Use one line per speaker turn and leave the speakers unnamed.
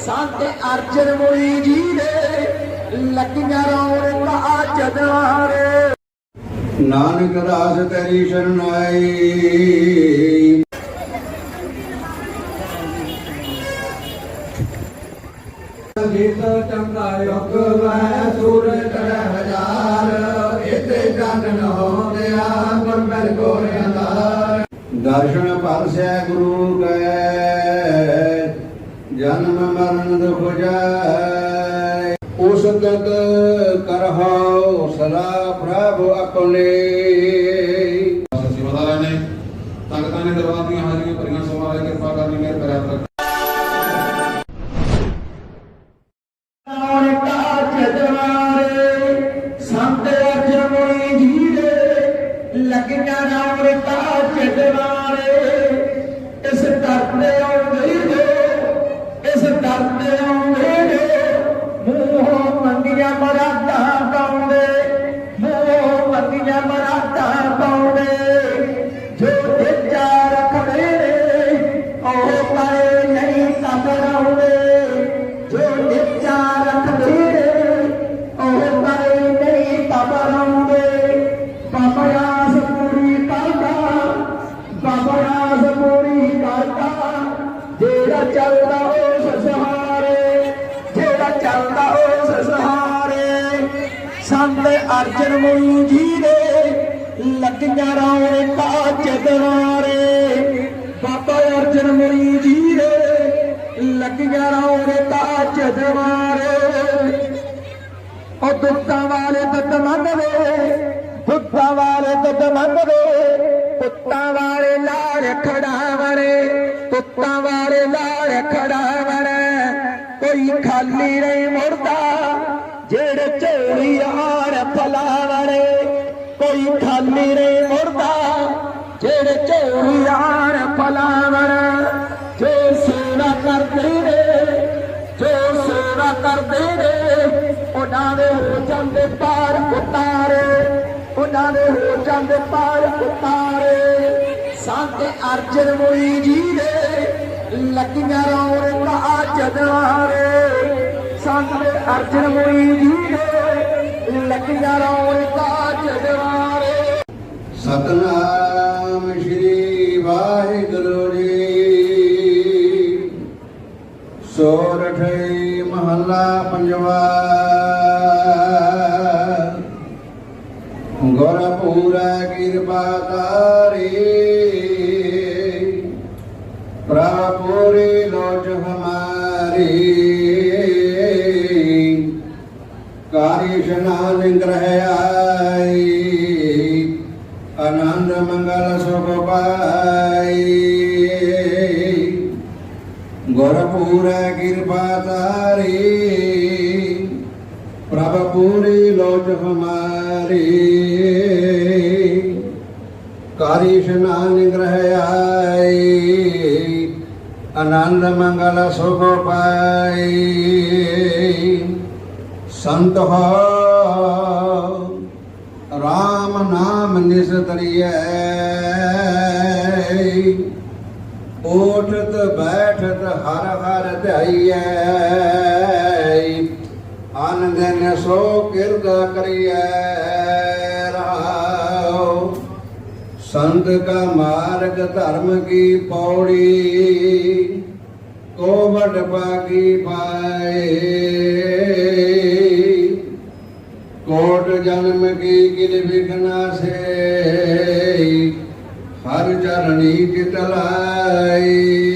ਸੰਤ ਅਰਜਨ ਮੁਨੀ ਜੀ ਦੇ ਲੱਗੀਆਂ ਰੌਣਕਾਂ ਜਦਵਾਰੇ
ਨਾਨਕ ਰਾਸ ਤੇਰੀ ਸ਼ਰਨਾਈ ਜੀਤ ਚੰਗਾ ਯੁਗ ਵੈ ਸੂਰਜ ਤਰ ਦਰਸ਼ਨ ਪਰਸੈ ਗੁਰੂ ਕੈ ਜਨਮ ਮਰਨ ਦੁਖ ਜਾਏ। ਉਸ ਤਤ ਕਰਹਾਉ ਸਦਾ ਪ੍ਰਭ ਆਪਣੇ।
ਸੇਵਾਦਾਰਾਂ ਨੇ ਸੰਗਤਾਂ ਨੇ ਦਰਬਾਰ ਦੀਆਂ ਹਾਜ਼ਰੀਆਂ ਭਰੀਆਂ ਸੋਮਾਂ ਦੀ ਕਿਰਪਾ ਕਰਨੀ ਮਿਹਰ ਕਰਿਆ ਤੱਕ
ਸੰਤ ਅਰਜਨ ਮੁਨੀ ਜੀ ਦੇ ਲੱਗੀਆਂ ਰੌਣਕਾਂ ਜਦਵਾਰੇ ਇਸ ਦਰ ਤੇ ਆਉਂਦੇ ਨੇ ਇਸ ਦਰ ਤੇ ਆਉਂਦੇ ਜਿਹੜਾ ਚੱਲਦਾ ਉਸ ਸਹਾਰੇ ਜਿਹੜਾ ਚੱਲਦਾ ਉਸ ਸਹਾਰੇ ਸੰਤ ਅਰਜਨ ਮੁਨੀ ਜੀ ਦੇ ਲੱਗੀਆਂ ਰੌਣਕਾਂ ਚਦਵਾਰੇ ਬਾਬਾ ਅਰਜਨ ਮੁਨੀ ਜੀ ਦੇ ਲੱਗੀਆਂ ਰੌਣਕਾਂ ਚਦਵਾਰੇ ਉਹ ਦੁੱਖਾਂ ਵਾਲੇ ਦੁੱਧ ਮੰਗਦੇ ਦੁੱਖਾਂ ਵਾਲੇ ਦੁੱਧ ਮੰਗਦੇ। ਪੁੱਤਾਂ ਵਾਲੇ ਲਾੜ ਖੜਾਵਣੇ, ਪੁੱਤਾਂ ਖਾਲੀ ਨਹੀਂ ਮੁੜਦਾ, ਜਿਹੜੇ ਝੋਲੀ ਹਾਰ ਫਲਾਵਣੇ ਕੋਈ ਖਾਲੀ ਨਹੀਂ ਮੁੜਦਾ, ਜਿਹੜੇ ਝੋਲੀ ਹਾਰ ਫਲਾਵਣ ਜੋ ਸੇਵਾ ਕਰਦੇ ਨੇ, ਜੋ ਸੇਵਾ ਕਰਦੇ ਨੇ, ਉਹਨਾਂ ਦੇ ਹੋ ਜਾਂਦੇ ਪਾਰ ਉਤਾਰੇ ਉਹਨਾਂ ਦੇ ਹੋ ਜਾਂਦੇ ਪਾਰ ਉਤਾਰੇ ਸੰਤ ਅਰਜਨ ਮੁਨੀ ਜੀ ਦੇ ਲੱਗੀਆਂ ਰੌਣਕਾਂ ਜਦਵਾਰੇ ਸੰਤ ਅਰਜਨ ਮੁਨੀ ਦੇ ਲੱਗੀਆਂ ਰੌਣਕਾਂ ਜਦਵਾਰੇ
ਸਤਨਾਮ ਸ੍ਰੀ ਵਾਹਿਗੁਰੂ ਜੀ। ਸੋਰਠਈ ਮਹੱਲਾ ਪੰਜਵਾ। ਗੁਰਪੂਰਾ ਕਿਰਪਾ ਤਾਰੀ ਪ੍ਰਭੂਰੀ ਲੋਚ ਹਮਾਰੀ। ਕਾਰੀ ਇਸ਼ਨਾਨ ਗ੍ਰਹਿ ਆਈ ਆਨੰਦ, ਮੰਗਲ, ਸੁਖ ਪਾਈ ਗੁਰਪੂਰ ਕਿਰਪਾ ਤਾਰੀ। ਪ੍ਰਭ ਪੂਰੀ ਲੋਚ ਹਮਾਰੀ। ਕਾਰੀ ਇਸ਼ਨਾਨ ਗ੍ਰਹਿ ਆਨੰਦ ਮੰਗਲ ਸੁਖ ਪਾਈ ਸੰਤ ਹੋ, ਰਾਮ ਨਾਮ ਨਿਸਤਰੀਐ। ਓਠਤ ਬੈਠਤ ਹਰ ਹਰ ਧਿਆਈਐ ਆਨੰਦ ਨੇ ਸੋ ਕਿਰਤ ਕਰੀਐ। ਸੰਤ ਕਾ ਮਾਰਗ ਧਰਮ ਕੀ ਪੌੜੀ ਕੋਵਟ ਪਾਗੀ ਪਾਏ। ਕੋਟ ਜਨਮ ਕੀ ਕਿਲ ਵਿਖਨਾ ਸੇ ਹਰ ਚਰਣੀ ਚਿਤ ਲਾਈ